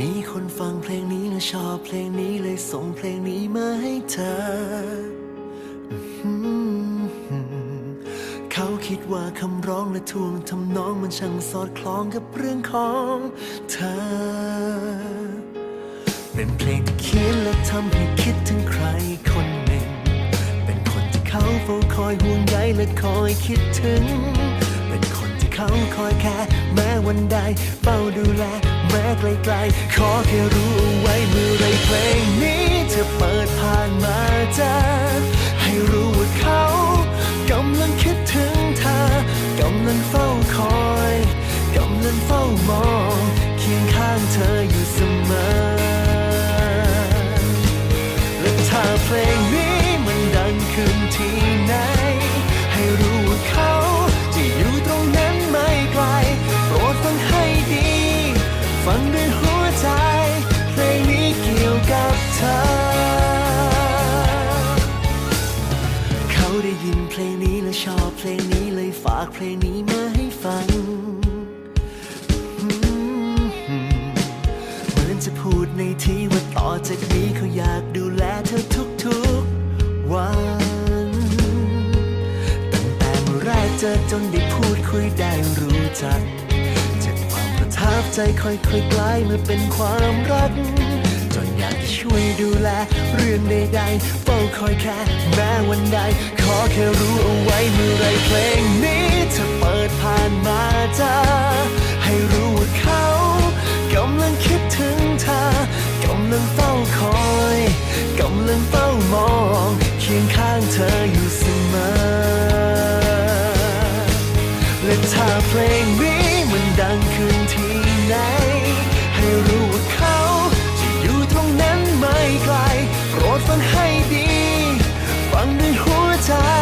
มีคนฟังเพลงนี้และชอบเพลงนี้เลยส่งเพลงนี้มาให้เธอ เขาคิดว่าคำร้องและทวงทำนองมันช่างสอดคล้องกับเรื่องของเธอ เป็นเพลงที่เขียนและทำให้คิดถึงใครคนหนึ่ง เป็นคนที่เขาเฝ้าคอยห่วงใยและคอยคิดถึง เขาคอยแค่แม้วันใดเฝ้าดูแลแม้ไกลๆ ขอแค่รู้เอาไว้เมื่อไรเพลงนี้จะเปิดผ่านมาจะให้รู้ว่าเขากำลังคิดถึงเธอกำลังเฝ้าคอยกำลังเฝ้ามองเคียงข้างเธออยู่เสมอและถ้าเพลงนี้มันดังขึ้นที่ไหน ได้ยินเพลงนี้และชอบเพลงนี้เลยฝากเพลงนี้มาให้ฟัง เหมือนจะพูดในที่ว่าต่อจากนี้เขาอยากดูแลเธอทุกๆวัน ตั้งแต่เมื่อแรกเจอจนได้พูดคุยได้รู้จัก จากความประทับใจค่อยๆกลายมาเป็นความรัก จนอยากจะช่วยดูแล เรื่อนใดๆเฝ้าคอยแค่แม้วันใด ขอแค่รู้เอาไว้เมื่อไรเพลงนี้จะเปิดผ่านมาจะให้รู้ว่าเขากำลังคิดถึงเธอกำลังเฝ้าคอยกำลังเฝ้า time.